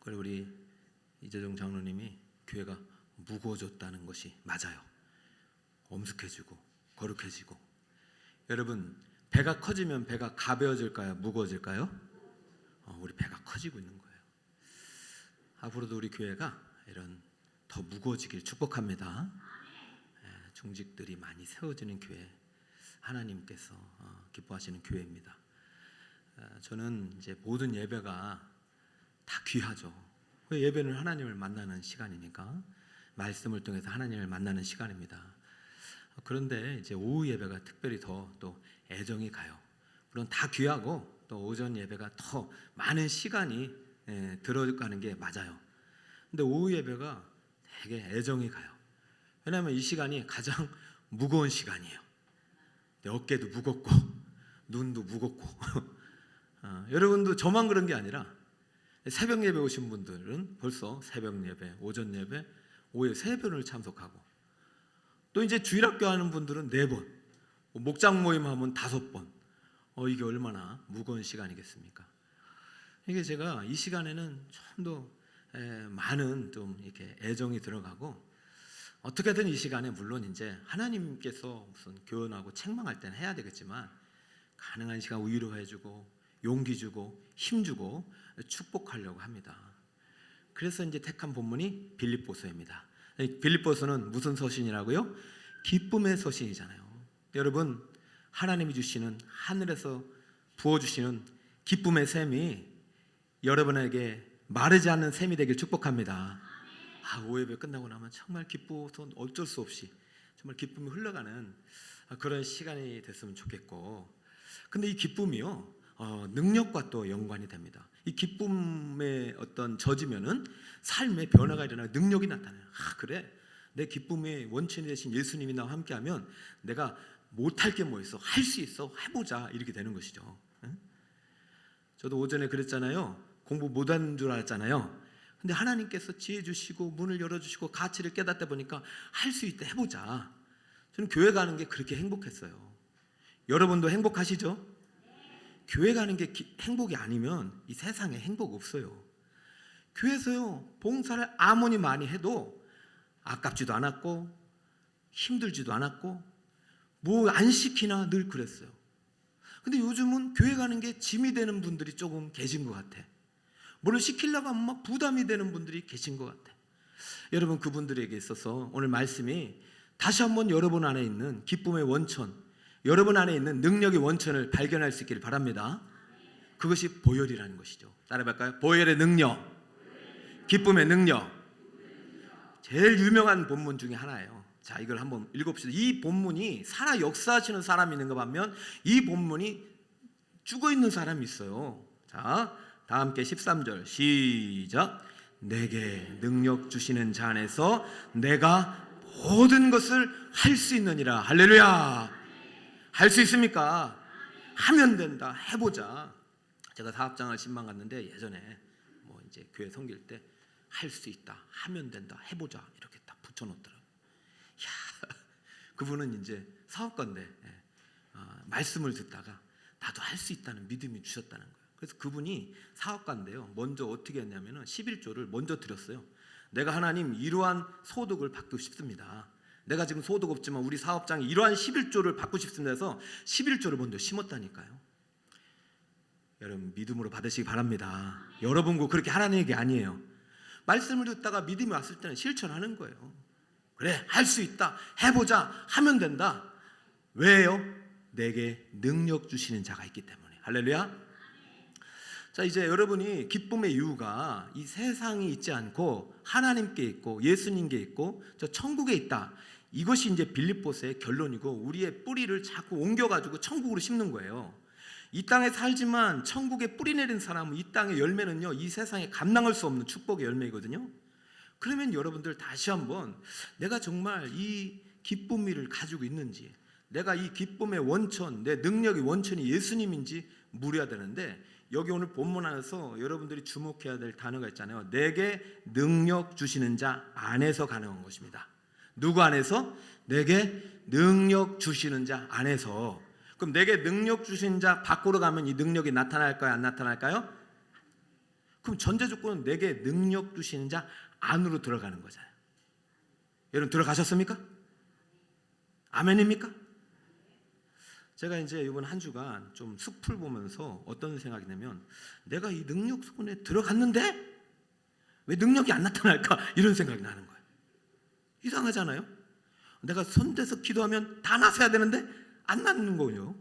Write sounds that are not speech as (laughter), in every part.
그리고 우리 이재정 장로님이 교회가 무거워졌다는 것이 맞아요. 엄숙해지고 거룩해지고. 여러분 배가 커지면 배가 가벼워질까요? 무거워질까요? 어, 우리 배가 커지고 있는 거예요. 앞으로도 우리 교회가 이런 더 무거워지길 축복합니다. 예, 중직들이 많이 세워지는 교회, 하나님께서 어, 기뻐하시는 교회입니다. 어, 저는 이제 모든 예배가 다 귀하죠. 왜 예배는 하나님을 만나는 시간이니까 말씀을 통해서 하나님을 만나는 시간입니다. 어, 그런데 이제 오후 예배가 특별히 더 또 애정이 가요. 물론 다 귀하고 또 오전 예배가 더 많은 시간이 예, 들어가는 게 맞아요. 근데 오후 예배가 되게 애정이 가요. 왜냐하면 이 시간이 가장 무거운 시간이에요. 내 어깨도 무겁고 눈도 무겁고 (laughs) 어, 여러분도 저만 그런 게 아니라 새벽 예배 오신 분들은 벌써 새벽 예배, 오전 예배, 오후에 세 번을 참석하고 또 이제 주일학교 하는 분들은 네 번, 뭐 목장 모임 하면 다섯 번. 어 이게 얼마나 무거운 시간이겠습니까? 이게 제가 이 시간에는 좀 더 많은 좀 이렇게 애정이 들어가고 어떻게든 이 시간에 물론 이제 하나님께서 무슨 교훈하고 책망할 때는 해야 되겠지만 가능한 시간 위로해주고 용기 주고 힘 주고 축복하려고 합니다. 그래서 이제 택한 본문이 빌립보서입니다. 이 빌립보서는 무슨 서신이라고요? 기쁨의 서신이잖아요. 여러분 하나님이 주시는 하늘에서 부어 주시는 기쁨의 샘이 여러분에게 마르지 않는 샘이 되길 축복합니다. 아, 오예배 끝나고 나면 정말 기쁘서 어쩔 수 없이 정말 기쁨이 흘러가는 그런 시간이 됐으면 좋겠고, 근데 이 기쁨이요 어, 능력과 또 연관이 됩니다. 이 기쁨에 어떤 젖으면은 삶의 변화가 일어나 능력이 나타나요. 아 그래 내 기쁨의 원천이 되신 예수님이 나와 함께하면 내가 못할 게 뭐 있어 할 수 있어 해보자 이렇게 되는 것이죠. 응? 저도 오전에 그랬잖아요. 공부 못한 줄 알았잖아요. 근데 하나님께서 지혜 주시고 문을 열어 주시고 가치를 깨닫다 보니까 할 수 있다 해보자. 저는 교회 가는 게 그렇게 행복했어요. 여러분도 행복하시죠? 교회 가는 게 기- 행복이 아니면 이 세상에 행복 없어요. 교회에서요 봉사를 아무리 많이 해도 아깝지도 않았고 힘들지도 않았고 뭐 안 시키나 늘 그랬어요. 근데 요즘은 교회 가는 게 짐이 되는 분들이 조금 계신 것 같아. 뭐를 시키려고 하면 막 부담이 되는 분들이 계신 것 같아. 여러분 그분들에게 있어서 오늘 말씀이 다시 한번 여러분 안에 있는 기쁨의 원천, 여러분 안에 있는 능력의 원천을 발견할 수 있기를 바랍니다. 그것이 보혈이라는 것이죠. 따라해볼까요? 보혈의 능력, 기쁨의 능력. 제일 유명한 본문 중에 하나예요. 자, 이걸 한번 읽어봅시다. 이 본문이 살아 역사하시는 사람이 있는 거 보면 이 본문이 죽어 있는 사람이 있어요. 자, 다 함께 13절 시작. 내게 능력 주시는 자 안에서 내가 모든 것을 할 수 있느니라. 할렐루야. 할 수 있습니까? 하면 된다. 해보자. 제가 사업장을 신방 갔는데 예전에 뭐 이제 교회 섬길 때 할 수 있다. 하면 된다. 해보자. 이렇게 딱 붙여놓더라고. 야, (laughs) 그분은 이제 사업가인데 예, 어, 말씀을 듣다가 나도 할 수 있다는 믿음이 주셨다는 거예요. 그래서 그분이 사업가인데요. 먼저 어떻게 했냐면은 11조를 먼저 드렸어요. 내가 하나님 이러한 소득을 받고 싶습니다. 내가 지금 소득 없지만 우리 사업장이 이러한 11조를 받고 싶습니다 해서 11조를 먼저 심었다니까요. 여러분 믿음으로 받으시기 바랍니다. 여러분고 그렇게 하라는 얘기 아니에요. 말씀을 듣다가 믿음이 왔을 때는 실천하는 거예요. 그래 할 수 있다 해보자 하면 된다. 왜요? 내게 능력 주시는 자가 있기 때문에 할렐루야. 자 이제 여러분이 기쁨의 이유가 이 세상이 있지 않고 하나님께 있고 예수님께 있고 저 천국에 있다. 이것이 이제 빌립보스의 결론이고 우리의 뿌리를 자꾸 옮겨가지고 천국으로 심는 거예요. 이 땅에 살지만 천국에 뿌리 내린 사람은 이 땅의 열매는요 이 세상에 감당할 수 없는 축복의 열매이거든요. 그러면 여러분들 다시 한번 내가 정말 이 기쁨이를 가지고 있는지 내가 이 기쁨의 원천 내 능력의 원천이 예수님인지 물어야 되는데 여기 오늘 본문 안에서 여러분들이 주목해야 될 단어가 있잖아요. 내게 능력 주시는 자 안에서 가능한 것입니다. 누구 안에서? 내게 능력 주시는 자 안에서. 그럼 내게 능력 주신 자 밖으로 가면 이 능력이 나타날까요? 안 나타날까요? 그럼 전제 조건은 내게 능력 주시는 자 안으로 들어가는 거잖아요. 여러분 들어가셨습니까? 아멘입니까? 제가 이제 이번 한 주간 좀 숲을 보면서 어떤 생각이 나면 내가 이 능력 수군에 들어갔는데 왜 능력이 안 나타날까 이런 생각이 나는 거예요. 이상하잖아요. 내가 손대서 기도하면 다 나서야 되는데 안 나는 거예요.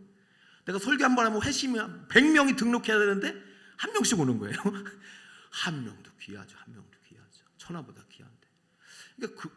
내가 설교 한 번 하면 회심이면 100명이 등록해야 되는데 한 명씩 오는 거예요. (laughs) 한 명도 귀하죠. 한 명도 귀하죠. 천하보다 귀한데. 그러니까 그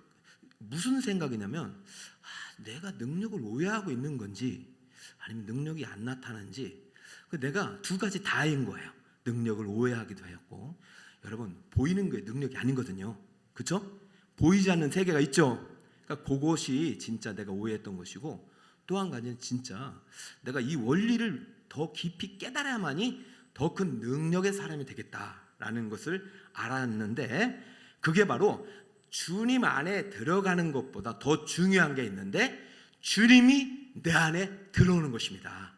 무슨 생각이냐면 아, 내가 능력을 오해하고 있는 건지 아니면 능력이 안 나타나는지 그 내가 두 가지 다인 거예요. 능력을 오해하기도 했고 여러분 보이는 게 능력이 아니거든요. 그렇죠? 보이지 않는 세계가 있죠. 그러니까 그것이 진짜 내가 오해했던 것이고 또 한 가지는 진짜 내가 이 원리를 더 깊이 깨달아야만이 더 큰 능력의 사람이 되겠다라는 것을 알았는데 그게 바로 주님 안에 들어가는 것보다 더 중요한 게 있는데 주님이 내 안에 들어오는 것입니다.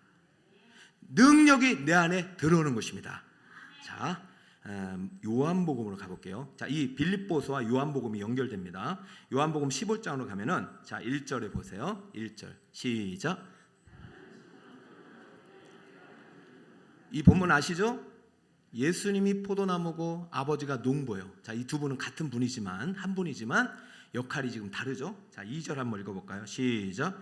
능력이 내 안에 들어오는 것입니다. 자, 음, 요한복음으로 가볼게요. 자, 이 빌립보서와 요한복음이 연결됩니다. 요한복음 15장으로 가면은 자, 1절에 보세요. 1절. 시작. 이 본문 아시죠? 예수님이 포도나무고 아버지가 농부예요. 자, 이 두 분은 같은 분이지만 한 분이지만 역할이 지금 다르죠. 자, 2절 한번 읽어 볼까요? 시작.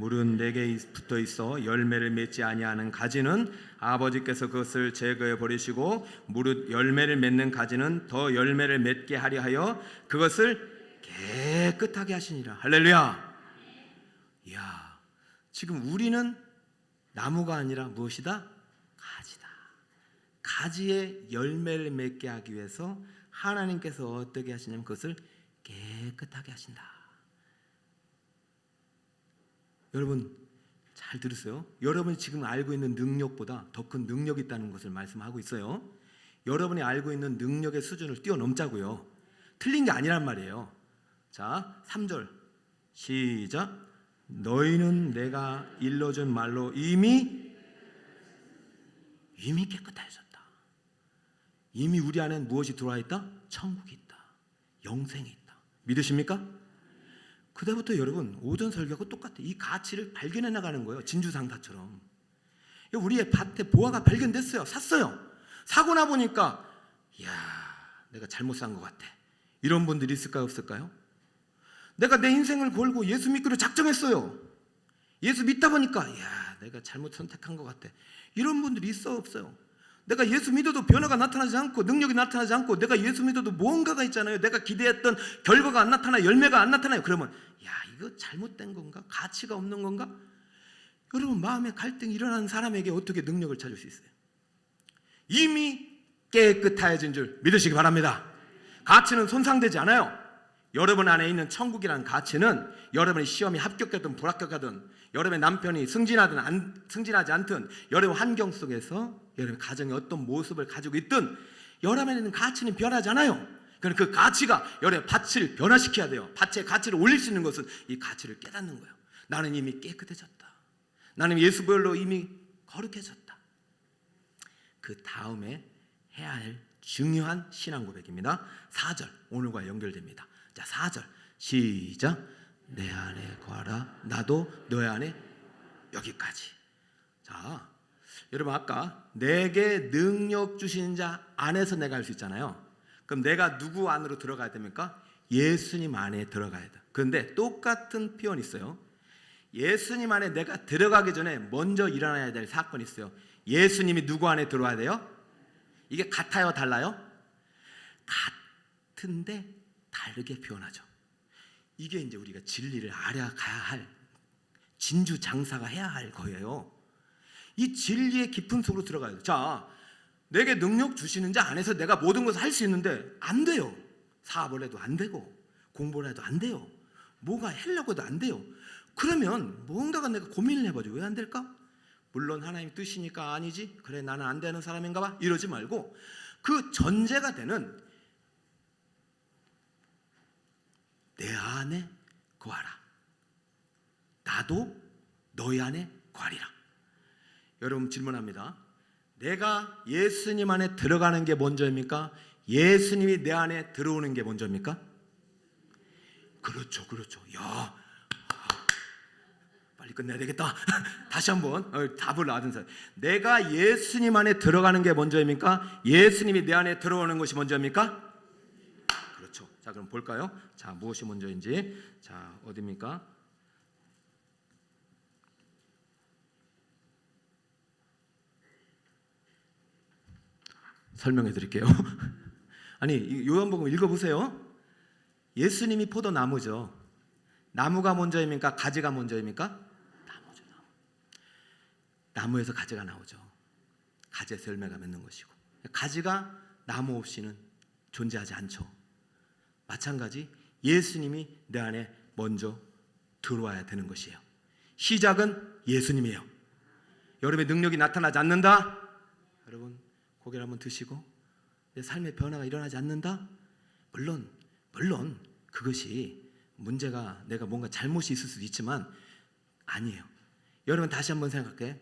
물은 내게 붙어 있어 열매를 맺지 아니하는 가지는 아버지께서 그것을 제거해 버리시고 무릇 열매를 맺는 가지는 더 열매를 맺게 하려 하여 그것을 깨끗하게 하시니라. 할렐루야. 이야. 지금 우리는 나무가 아니라 무엇이다? 가지다. 가지에 열매를 맺게 하기 위해서 하나님께서 어떻게 하시냐면 그것을 깨끗하게 하신다. 여러분 잘 들으세요. 여러분이 지금 알고 있는 능력보다 더 큰 능력이 있다는 것을 말씀하고 있어요. 여러분이 알고 있는 능력의 수준을 뛰어넘자고요. 틀린 게 아니란 말이에요. 자, 3절. 시작. 너희는 내가 일러준 말로 이미 이미 깨끗해졌다. 이미 우리 안엔 무엇이 들어와 있다? 천국이 있다. 영생이 있다. 믿으십니까? 그다음부터 여러분 오전 설교하고 똑같아. 이 가치를 발견해 나가는 거예요. 진주상타처럼. 우리의 밭에 보화가 발견됐어요. 샀어요. 사고 나 보니까 야, 내가 잘못 산 것 같아. 이런 분들이 있을까요, 없을까요? 내가 내 인생을 걸고 예수 믿기로 작정했어요. 예수 믿다 보니까 야, 내가 잘못 선택한 것 같아. 이런 분들이 있어 없어요? 내가 예수 믿어도 변화가 나타나지 않고 능력이 나타나지 않고 내가 예수 믿어도 무언가가 있잖아요. 내가 기대했던 결과가 안 나타나 열매가 안 나타나요. 그러면 야 이거 잘못된 건가? 가치가 없는 건가? 여러분 마음에 갈등이 일어나는 사람에게 어떻게 능력을 찾을 수 있어요? 이미 깨끗해진 줄 믿으시기 바랍니다. 가치는 손상되지 않아요. 여러분 안에 있는 천국이라는 가치는 여러분의 시험이 합격하든 불합격하든 여러분의 남편이 승진하든 안, 승진하지 않든 여러분 환경 속에서 여러분 가정이 어떤 모습을 가지고 있든 여러분에 있는 가치는 변하지 않아요. 그럼 그 가치가 여러분의 밭을 변화시켜야 돼요. 밭의 가치를 올릴 수 있는 것은 이 가치를 깨닫는 거예요. 나는 이미 깨끗해졌다. 나는 예수별로 이미 거룩해졌다. 그 다음에 해야 할 중요한 신앙 고백입니다. 4절 오늘과 연결됩니다. 자, 4절 시작. 내 안에 거하라. 나도 너의 안에 여기까지. 자, 여러분 아까 내게 능력 주신 자 안에서 내가 할 수 있잖아요. 그럼 내가 누구 안으로 들어가야 됩니까? 예수님 안에 들어가야 돼. 그런데 똑같은 표현이 있어요. 예수님 안에 내가 들어가기 전에 먼저 일어나야 될 사건이 있어요. 예수님이 누구 안에 들어와야 돼요? 이게 같아요, 달라요? 같은데 다르게 표현하죠. 이게 이제 우리가 진리를 알아가야 할 진주 장사가 해야 할 거예요. 이 진리의 깊은 속으로 들어가야 돼. 자, 내게 능력 주시는 자 안에서 내가 모든 것을 할 수 있는데 안 돼요. 사업을 해도 안 되고 공부를 해도 안 돼요. 뭐가 하려고 해도 안 돼요. 그러면 뭔가가 내가 고민을 해봐죠. 왜 안 될까? 물론 하나님 뜻이니까 아니지. 그래 나는 안 되는 사람인가 봐. 이러지 말고 그 전제가 되는 내 안에 거하라. 나도 너희 안에 거하리라. 여러분 질문합니다. 내가 예수님 안에 들어가는 게 먼저입니까? 예수님이 내 안에 들어오는 게 먼저입니까? 그렇죠, 그렇죠. 야, 빨리 끝내야 되겠다. (laughs) 다시 한번 어, 답을 낳은 사람. 내가 예수님 안에 들어가는 게 먼저입니까? 예수님이 내 안에 들어오는 것이 먼저입니까? 자, 그럼 볼까요? 자, 무엇이 먼저인지. 자, 어디입니까? 설명해 드릴게요. (laughs) 아니, 이 요한복음 읽어 보세요. 예수님이 포도나무죠. 나무가 먼저입니까? 가지가 먼저입니까? 나무죠, 나무. 나무에서 가지가 나오죠. 가지에서 열매가 맺는 것이고. 가지가 나무 없이는 존재하지 않죠. 마찬가지 예수님이 내 안에 먼저 들어와야 되는 것이에요. 시작은 예수님이에요. 여러분의 능력이 나타나지 않는다? 여러분 고개를 한번 드시고 내 삶의 변화가 일어나지 않는다? 물론 물론 그것이 문제가 내가 뭔가 잘못이 있을 수도 있지만 아니에요. 여러분 다시 한번 생각해.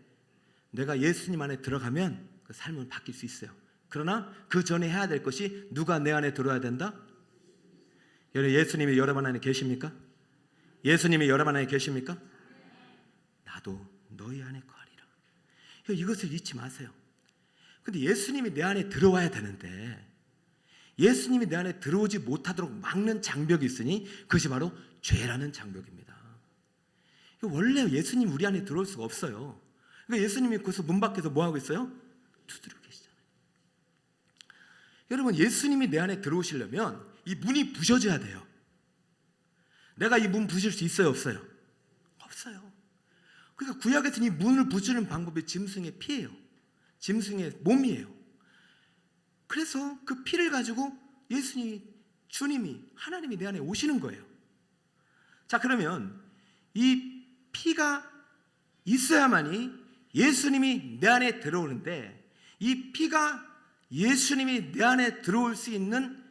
내가 예수님 안에 들어가면 그 삶은 바뀔 수 있어요. 그러나 그 전에 해야 될 것이 누가 내 안에 들어야 된다? 여러분 예수님이 여러분 안에 계십니까? 예수님이 여러분 안에 계십니까? 나도 너희 안에 거하리라. 이것을 잊지 마세요. 근데 예수님이 내 안에 들어와야 되는데 예수님이 내 안에 들어오지 못하도록 막는 장벽이 있으니 그것이 바로 죄라는 장벽입니다. 원래 예수님 우리 안에 들어올 수가 없어요. 그러니까 예수님이 거기서 문 밖에서 뭐 하고 있어요? 두드리고 계시잖아요. 여러분 예수님이 내 안에 들어오시려면 이 문이 부셔져야 돼요. 내가 이 문 부실 수 있어요, 없어요? 없어요. 그러니까 구약에서는 이 문을 부수는 방법이 짐승의 피예요. 짐승의 몸이에요. 그래서 그 피를 가지고 예수님이 주님이 하나님이 내 안에 오시는 거예요. 자, 그러면 이 피가 있어야만이 예수님이 내 안에 들어오는데 이 피가 예수님이 내 안에 들어올 수 있는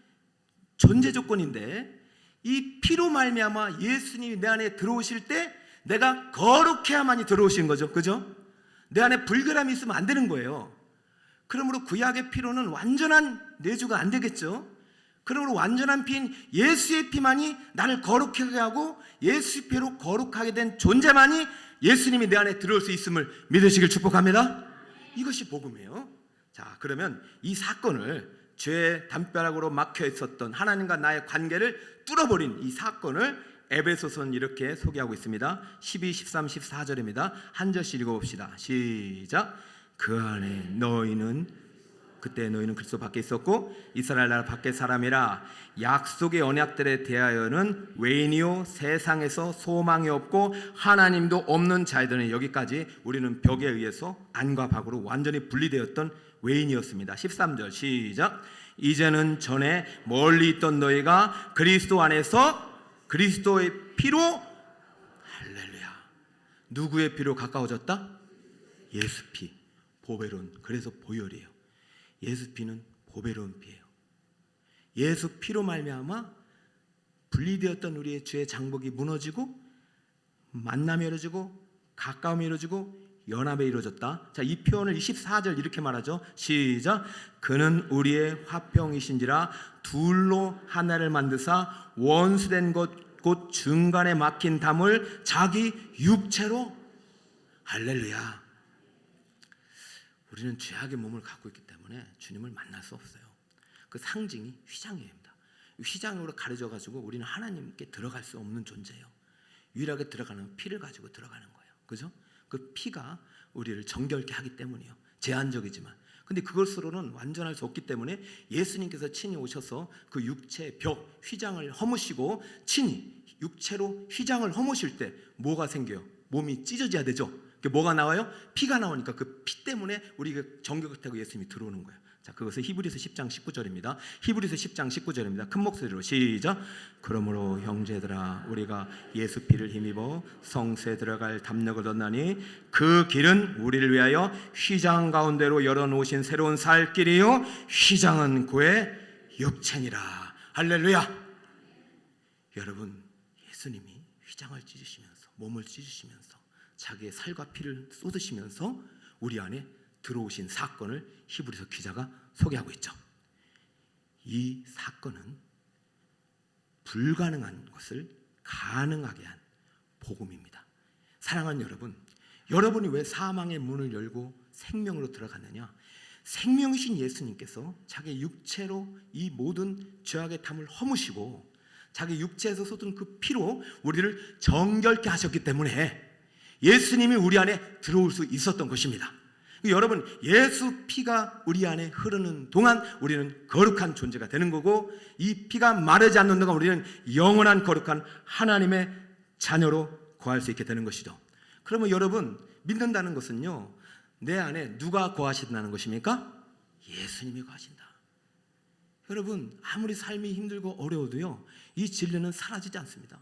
존재 조건인데 이 피로 말미암아 예수님이 내 안에 들어오실 때 내가 거룩해야만이 들어오신 거죠. 그죠? 내 안에 불결함이 있으면 안 되는 거예요. 그러므로 구약의 피로는 완전한 내주가 안 되겠죠. 그러므로 완전한 피인 예수의 피만이 나를 거룩하게 하고 예수 피로 거룩하게 된 존재만이 예수님이 내 안에 들어올 수 있음을 믿으시길 축복합니다. 이것이 복음이에요. 자, 그러면 이 사건을 죄의 담벼락으로 막혀 있었던 하나님과 나의 관계를 뚫어버린 이 사건을 에베소서는 이렇게 소개하고 있습니다. 12, 13, 14절입니다. 한 절씩 읽어봅시다. 시작. 그 안에 너희는 그때 너희는 그리스도 밖에 있었고 이스라엘 나라 밖에 사람이라 약속의 언약들에 대하여는 외인이요 세상에서 소망이 없고 하나님도 없는 자들은 여기까지 우리는 벽에 의해서 안과 밖으로 완전히 분리되었던 외인이었습니다. 13절 시작. 이제는 전에 멀리 있던 너희가 그리스도 안에서 그리스도의 피로 할렐루야. 누구의 피로 가까워졌다? 예수 피. 보배로운 그래서 보혈이에요. 예수 피는 보배로운 피예요. 예수 피로 말미암아 분리되었던 우리의 죄의 장복이 무너지고 만남이 이루어지고 가까움이 이루어지고 연합이 이루어졌다. 자, 이 표현을 24절 이렇게 말하죠. 시작. 그는 우리의 화평이신지라 둘로 하나를 만드사 원수된 것 곧 중간에 막힌 담을 자기 육체로 할렐루야. 우리는 죄악의 몸을 갖고 있기 때문에 주님을 만날 수 없어요. 그 상징이 휘장입니다. 휘장으로 가려져 가지고 우리는 하나님께 들어갈 수 없는 존재예요. 유일하게 들어가는 피를 가지고 들어가는 거예요. 그죠? 그 피가 우리를 정결케 하기 때문이에요. 제한적이지만. 근데 그것으로는 완전할 수 없기 때문에 예수님께서 친히 오셔서 그 육체 벽 휘장을 허무시고 친히 육체로 휘장을 허무실 때 뭐가 생겨요? 몸이 찢어져야 되죠. 그 뭐가 나와요? 피가 나오니까 그 피 때문에 우리가 정결하고 예수님이 들어오는 거예요. 자, 그것은 히브리서 10장 19절입니다. 히브리서 10장 19절입니다. 큰 목소리로 시작. 그러므로 형제들아 우리가 예수 피를 힘입어 성세 들어갈 담력을 얻나니 그 길은 우리를 위하여 휘장 가운데로 열어 놓으신 새로운 살 길이요 휘장은 그의 육체니라. 할렐루야. 여러분 예수님이 휘장을 찢으시면서 몸을 찢으시면서 자기의 살과 피를 쏟으시면서 우리 안에 들어오신 사건을 히브리서 기자가 소개하고 있죠. 이 사건은 불가능한 것을 가능하게 한 복음입니다. 사랑하는 여러분, 여러분이 왜 사망의 문을 열고 생명으로 들어갔느냐? 생명이신 예수님께서 자기 육체로 이 모든 죄악의 탐을 허무시고 자기 육체에서 쏟은 그 피로 우리를 정결케 하셨기 때문에 예수님이 우리 안에 들어올 수 있었던 것입니다. 여러분, 예수 피가 우리 안에 흐르는 동안 우리는 거룩한 존재가 되는 거고 이 피가 마르지 않는 동안 우리는 영원한 거룩한 하나님의 자녀로 거할 수 있게 되는 것이죠. 그러면 여러분, 믿는다는 것은요. 내 안에 누가 거하신다는 것입니까? 예수님이 거하신다. 여러분, 아무리 삶이 힘들고 어려워도요. 이 진리는 사라지지 않습니다.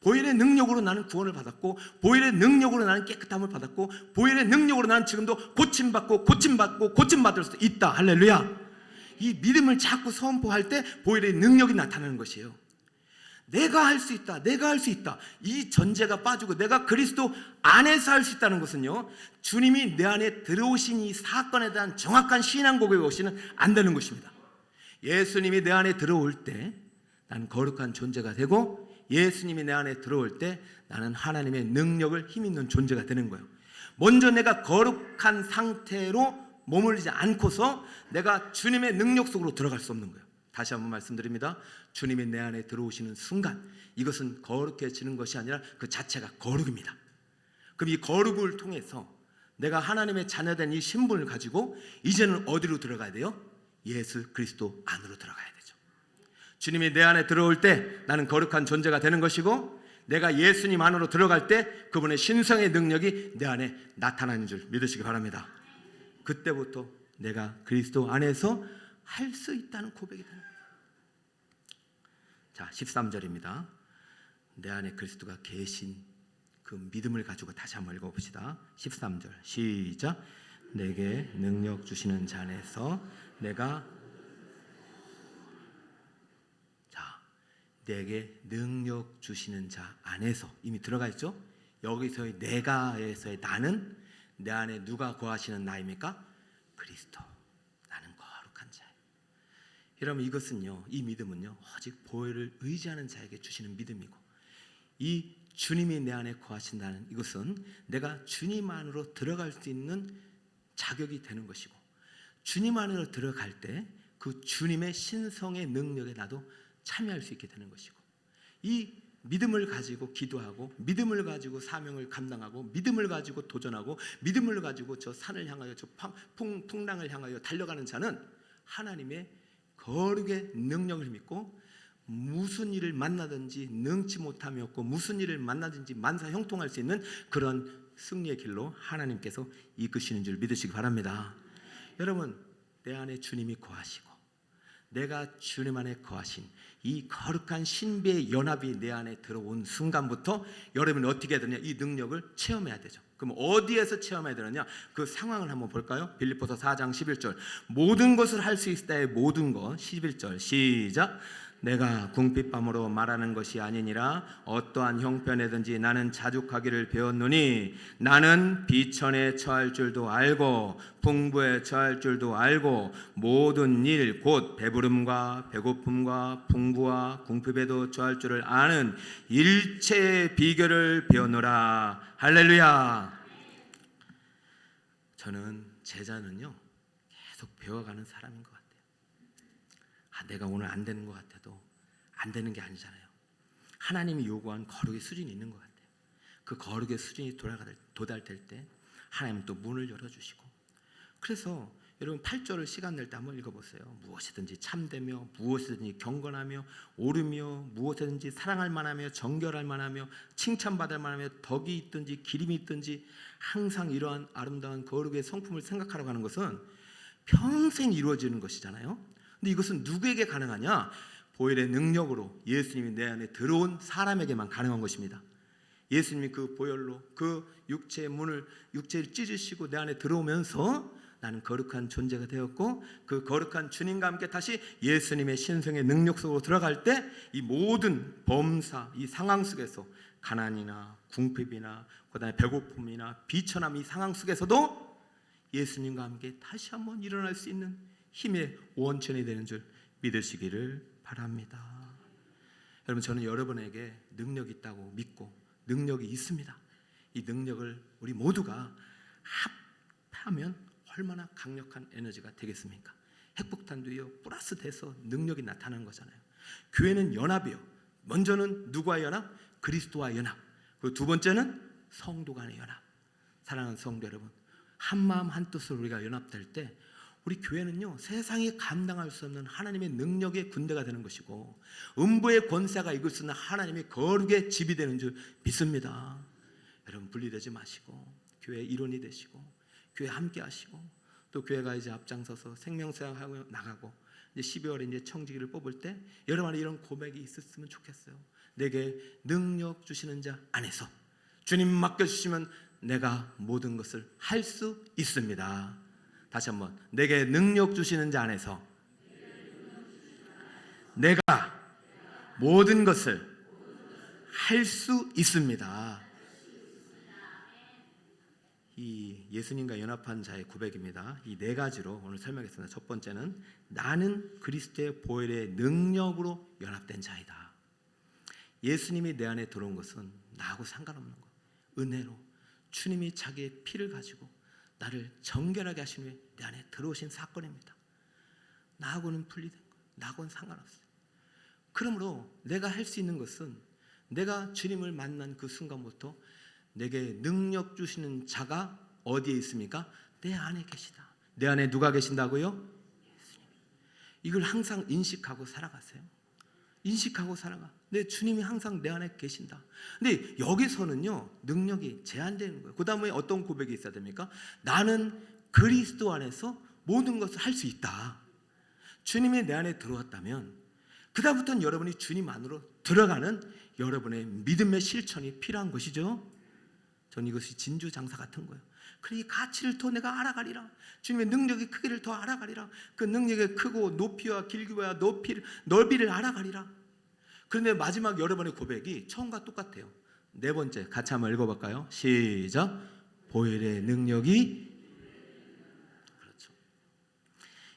보혈의 능력으로 나는 구원을 받았고 보혈의 능력으로 나는 깨끗함을 받았고 보혈의 능력으로 나는 지금도 고침받고 고침받고 고침받을 수 있다. 할렐루야. 이 믿음을 자꾸 선포할 때 보혈의 능력이 나타나는 것이에요. 내가 할 수 있다. 내가 할 수 있다. 이 전제가 빠지고 내가 그리스도 안에서 할 수 있다는 것은요. 주님이 내 안에 들어오신 이 사건에 대한 정확한 신앙 고백이 없이는 안 되는 것입니다. 예수님이 내 안에 들어올 때 나는 거룩한 존재가 되고 예수님이 내 안에 들어올 때 나는 하나님의 능력을 힘 있는 존재가 되는 거예요. 먼저 내가 거룩한 상태로 머물리지 않고서 내가 주님의 능력 속으로 들어갈 수 없는 거예요. 다시 한번 말씀드립니다. 주님이 내 안에 들어오시는 순간 이것은 거룩해지는 것이 아니라 그 자체가 거룩입니다. 그럼 이 거룩을 통해서 내가 하나님의 자녀된 이 신분을 가지고 이제는 어디로 들어가야 돼요? 예수 그리스도 안으로 들어가야 되죠. 주님이 내 안에 들어올 때 나는 거룩한 존재가 되는 것이고 내가 예수님 안으로 들어갈 때 그분의 신성의 능력이 내 안에 나타나는 줄 믿으시기 바랍니다. 그때부터 내가 그리스도 안에서 할 수 있다는 고백이 되는 거예요. 자, 13절입니다. 내 안에 그리스도가 계신 그 믿음을 가지고 다시 한번 읽어 봅시다. 13절. 시작. 내게 능력 주시는 자 안에서 내가 자, 내게 능력 주시는 자 안에서 이미 들어가 있죠? 여기서의 내가에서의 나는 내 안에 누가 거하시는 나입니까? 그리스도. 나는 거룩한 자예요. 여러분 이것은요, 이 믿음은요, 오직 보혈을 의지하는 자에게 주시는 믿음이고, 이 주님이 내 안에 거하신다는 이것은 내가 주님 안으로 들어갈 수 있는 자격이 되는 것이고, 주님 안으로 들어갈 때 그 주님의 신성의 능력에 나도 참여할 수 있게 되는 것이고, 이 믿음을 가지고 기도하고 믿음을 가지고 사명을 감당하고 믿음을 가지고 도전하고 믿음을 가지고 저 산을 향하여 저 풍, 풍랑을 향하여 달려가는 자는 하나님의 거룩의 능력을 믿고 무슨 일을 만나든지 능치 못함이 없고 무슨 일을 만나든지 만사 형통할 수 있는 그런 승리의 길로 하나님께서 이끄시는 줄 믿으시기 바랍니다. 여러분 내 안에 주님이 거하시고 내가 주님 안에 거하신 이 거룩한 신비의 연합이 내 안에 들어온 순간부터 여러분이 어떻게 해야 되냐? 이 능력을 체험해야 되죠. 그럼 어디에서 체험해야 되느냐? 그 상황을 한번 볼까요? 빌립보서 4장 11절. 모든 것을 할 수 있다의 모든 것 11절. 시작 내가 궁핍함으로 말하는 것이 아니니라. 어떠한 형편에든지 나는 자족하기를 배웠노니 나는 비천에 처할 줄도 알고 풍부에 처할 줄도 알고 모든 일 곧 배부름과 배고픔과 풍부와 궁핍에도 처할 줄을 아는 일체의 비결을 배웠노라. 할렐루야. 저는 제자는요 계속 배워가는 사람인 것 같아요. 아, 내가 오늘 안 되는 것 같아도 안 되는 게 아니잖아요. 하나님이 요구한 거룩의 수준이 있는 것 같아요. 그 거룩의 수준이 도달될 때 하나님은 또 문을 열어주시고 그래서 여러분 8절을 시간 낼 때 한번 읽어보세요. 무엇이든지 참되며 무엇이든지 경건하며 옳으며 무엇이든지 사랑할 만하며 정결할 만하며 칭찬받을 만하며 덕이 있든지 기림이 있든지 항상 이러한 아름다운 거룩의 성품을 생각하라고 하는 것은 평생 이루어지는 것이잖아요. 근데 이것은 누구에게 가능하냐? 보혈의 능력으로 예수님이 내 안에 들어온 사람에게만 가능한 것입니다. 예수님이 그 보혈로 그 육체의 문을 육체를 찢으시고 내 안에 들어오면서 나는 거룩한 존재가 되었고 그 거룩한 주님과 함께 다시 예수님의 신성의 능력 속으로 들어갈 때 이 모든 범사 이 상황 속에서 가난이나 궁핍이나 그다음에 배고픔이나 비천함 이 상황 속에서도 예수님과 함께 다시 한번 일어날 수 있는 힘의 원천이 되는 줄 믿으시기를 바랍니다. 여러분 저는 여러분에게 능력이 있다고 믿고 능력이 있습니다. 이 능력을 우리 모두가 합하면 얼마나 강력한 에너지가 되겠습니까? 핵폭탄도요 플러스 돼서 능력이 나타나는 거잖아요. 교회는 연합이요. 먼저는 누구와 연합? 그리스도와 연합. 그리고 두 번째는 성도 간의 연합. 사랑하는 성도 여러분, 한 마음 한 뜻으로 우리가 연합될 때 우리 교회는요 세상이 감당할 수 없는 하나님의 능력의 군대가 되는 것이고 음부의 권세가 이끌 수 있는 하나님의 거룩의 집이 되는 줄 믿습니다. 여러분 분리되지 마시고 교회 일원이 되시고 교회 함께 하시고 또 교회가 이제 앞장서서 생명사역하고 나가고 이제 12월에 이제 청지기를 뽑을 때 여러분 이런 고백이 있었으면 좋겠어요. 내게 능력 주시는 자 안에서 주님 맡겨 주시면 내가 모든 것을 할 수 있습니다. 다시 한번 내게 능력 주시는 자 안에서 내가 모든 것을 할 수 있습니다. 이 예수님과 연합한 자의 고백입니다. 이 네 가지로 오늘 설명했습니다. 첫 번째는 나는 그리스도의 보혈의 능력으로 연합된 자이다. 예수님이 내 안에 들어온 것은 나하고 상관없는 것. 은혜로 주님이 자기의 피를 가지고 나를 정결하게 하신 후에 내 안에 들어오신 사건입니다. 나하고는 분리된 것. 나하고는 상관없어요. 그러므로 내가 할 수 있는 것은 내가 주님을 만난 그 순간부터 내게 능력 주시는 자가 어디에 있습니까? 내 안에 계시다. 내 안에 누가 계신다고요? 예수님. 이걸 항상 인식하고 살아가세요. 인식하고 살아가. 내 주님이 항상 내 안에 계신다. 근데 여기서는요 능력이 제한되는 거예요. 그 다음에 어떤 고백이 있어야 됩니까? 나는 그리스도 안에서 모든 것을 할 수 있다. 주님이 내 안에 들어왔다면 그 다음부터는 여러분이 주님 안으로 들어가는 여러분의 믿음의 실천이 필요한 것이죠. 전 이것이 진주 장사 같은 거예요. 그래 이 가치를 더 내가 알아가리라. 주님의 능력의 크기를 더 알아가리라. 그 능력의 크고 높이와 길기와 높이를 넓이를 알아가리라. 그런데 마지막 여러분의 고백이 처음과 똑같아요. 네 번째 같이 한번 읽어볼까요? 시작. 보혈의 능력이 그렇죠.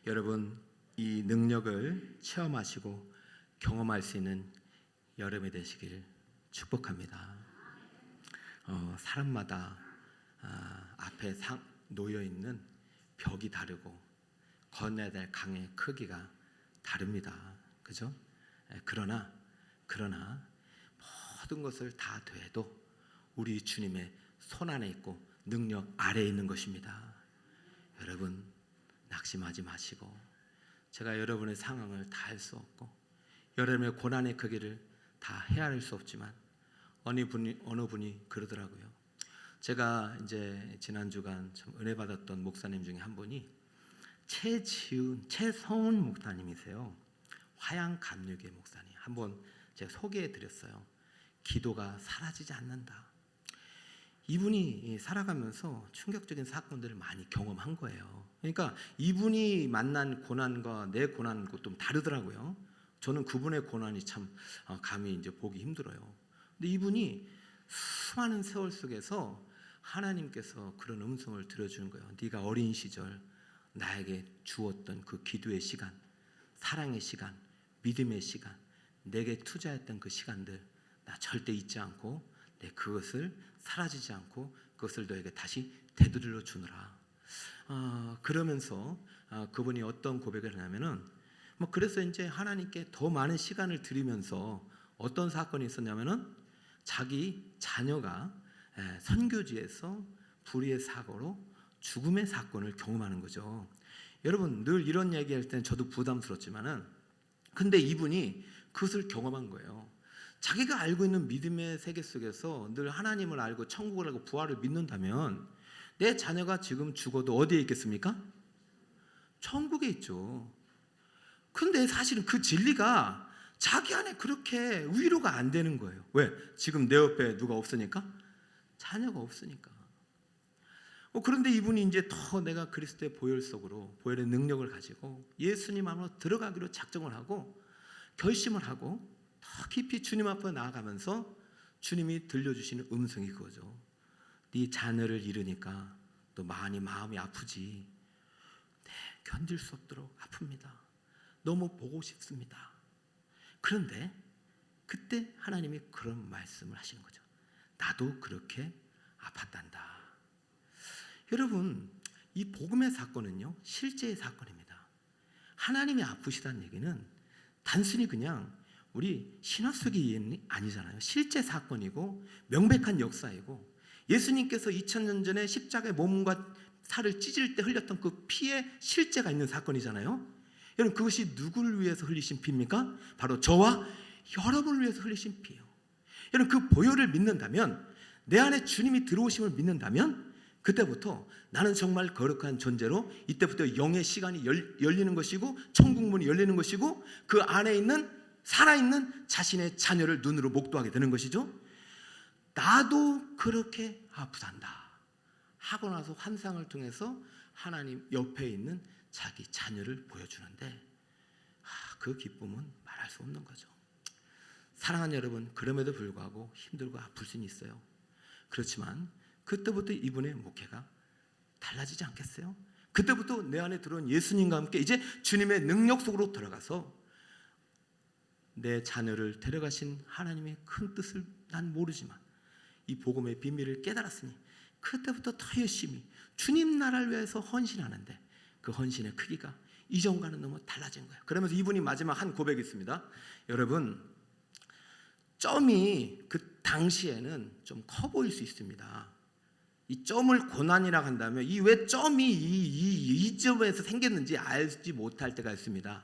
여러분 이 능력을 체험하시고 경험할 수 있는 여름이 되시길 축복합니다. 어, 사람마다 아, 앞에 상, 놓여 있는 벽이 다르고 건너야 될 강의 크기가 다릅니다. 그죠? 예, 그러나 그러나 모든 것을 다 돼도 우리 주님의 손 안에 있고 능력 아래에 있는 것입니다. 여러분 낙심하지 마시고 제가 여러분의 상황을 다할수 없고 여러분의 고난의 크기를 다 헤아릴 수 없지만 어느 분이 어느 분이 그러더라고요. 제가 이제 지난 주간 참 은혜 받았던 목사님 중에 한 분이 최지훈 최성훈 목사님이세요. 화양 감리교회 목사님 한번 제가 소개해 드렸어요. 기도가 사라지지 않는다. 이분이 살아가면서 충격적인 사건들을 많이 경험한 거예요. 그러니까 이분이 만난 고난과 내 고난은 좀 다르더라고요. 저는 그분의 고난이 참 어, 감히 이제 보기 힘들어요. 근데 이분이 수많은 세월 속에서 하나님께서 그런 음성을 들려주는 거예요. 네가 어린 시절 나에게 주었던 그 기도의 시간, 사랑의 시간, 믿음의 시간, 내게 투자했던 그 시간들 나 절대 잊지 않고 내 그것을 사라지지 않고 그것을 너에게 다시 되돌려 주느라. 아, 그러면서 아, 그분이 어떤 고백을 하냐면은 뭐 그래서 이제 하나님께 더 많은 시간을 드리면서 어떤 사건이 있었냐면은 자기 자녀가 에, 선교지에서 불의의 사고로 죽음의 사건을 경험하는 거죠. 여러분 늘 이런 얘기할 때는 저도 부담스럽지만은 근데 이분이 그것을 경험한 거예요. 자기가 알고 있는 믿음의 세계 속에서 늘 하나님을 알고 천국을 알고 부활을 믿는다면 내 자녀가 지금 죽어도 어디에 있겠습니까? 천국에 있죠. 근데 사실은 그 진리가 자기 안에 그렇게 위로가 안 되는 거예요. 왜? 지금 내 옆에 누가 없으니까? 자녀가 없으니까. 어, 그런데 이분이 이제 더 내가 그리스도의 보혈 속으로 보혈의 능력을 가지고 예수님 안으로 들어가기로 작정을 하고 결심을 하고 더 깊이 주님 앞에 나아가면서 주님이 들려주시는 음성이 그거죠. 네 자녀를 잃으니까 너또 많이 마음이 아프지. 네, 견딜 수 없도록 아픕니다. 너무 보고 싶습니다. 그런데 그때 하나님이 그런 말씀을 하시는 거죠. 나도 그렇게 아팠단다. 여러분, 이 복음의 사건은요, 실제의 사건입니다. 하나님이 아프시다는 얘기는 단순히 그냥 우리 신화 속의 이해는 아니잖아요. 실제 사건이고 명백한 역사이고 예수님께서 2000년 전에 십자가의 몸과 살을 찢을 때 흘렸던 그 피의 실제가 있는 사건이잖아요. 여러분 그것이 누구를 위해서 흘리신 피입니까? 바로 저와 여러분을 위해서 흘리신 피예요. 여러분 그 보혈을 믿는다면 내 안에 주님이 들어오심을 믿는다면 그때부터 나는 정말 거룩한 존재로 이때부터 영의 시간이 열, 열리는 것이고 천국 문이 열리는 것이고 그 안에 있는 살아있는 자신의 자녀를 눈으로 목도하게 되는 것이죠. 나도 그렇게 아프단다 하고 나서 환상을 통해서 하나님 옆에 있는 자기 자녀를 보여주는데 아, 그 기쁨은 말할 수 없는 거죠. 사랑하는 여러분, 그럼에도 불구하고 힘들고 아플 수는 있어요. 그렇지만 그때부터 이분의 목회가 달라지지 않겠어요? 그때부터 내 안에 들어온 예수님과 함께 이제 주님의 능력 속으로 들어가서 내 자녀를 데려가신 하나님의 큰 뜻을 난 모르지만 이 복음의 비밀을 깨달았으니 그때부터 더 열심히 주님 나라를 위해서 헌신하는데 그 헌신의 크기가 이전과는 너무 달라진 거예요. 그러면서 이분이 마지막 한 고백이 있습니다. 여러분 점이 그 당시에는 좀 커 보일 수 있습니다. 이 점을 고난이라 한다면 이 왜 점이 이, 이, 이 점에서 생겼는지 알지 못할 때가 있습니다.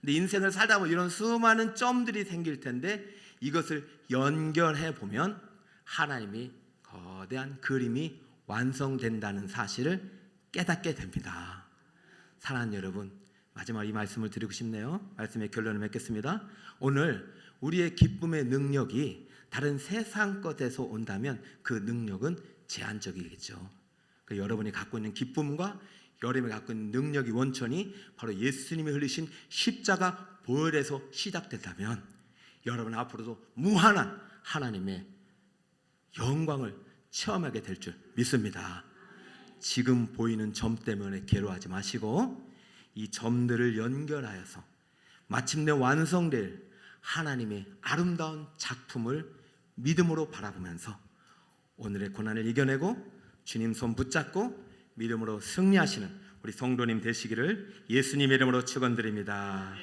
근데 인생을 살다 보면 이런 수많은 점들이 생길 텐데 이것을 연결해 보면 하나님이 거대한 그림이 완성된다는 사실을 깨닫게 됩니다. 사랑하는 여러분, 마지막 이 말씀을 드리고 싶네요. 말씀의 결론을 맺겠습니다. 오늘 우리의 기쁨의 능력이 다른 세상 것에서 온다면 그 능력은 제한적이겠죠. 그 여러분이 갖고 있는 기쁨과 여러분이 갖고 있는 능력이 원천이 바로 예수님이 흘리신 십자가 보혈에서 시작된다면 여러분 앞으로도 무한한 하나님의 영광을 체험하게 될 줄 믿습니다. 지금 보이는 점 때문에 괴로워하지 마시고 이 점들을 연결하여서 마침내 완성될 하나님의 아름다운 작품을 믿음으로 바라보면서 오늘의 고난을 이겨내고 주님 손 붙잡고 믿음으로 승리하시는 우리 성도님 되시기를 예수님의 이름으로 축원드립니다.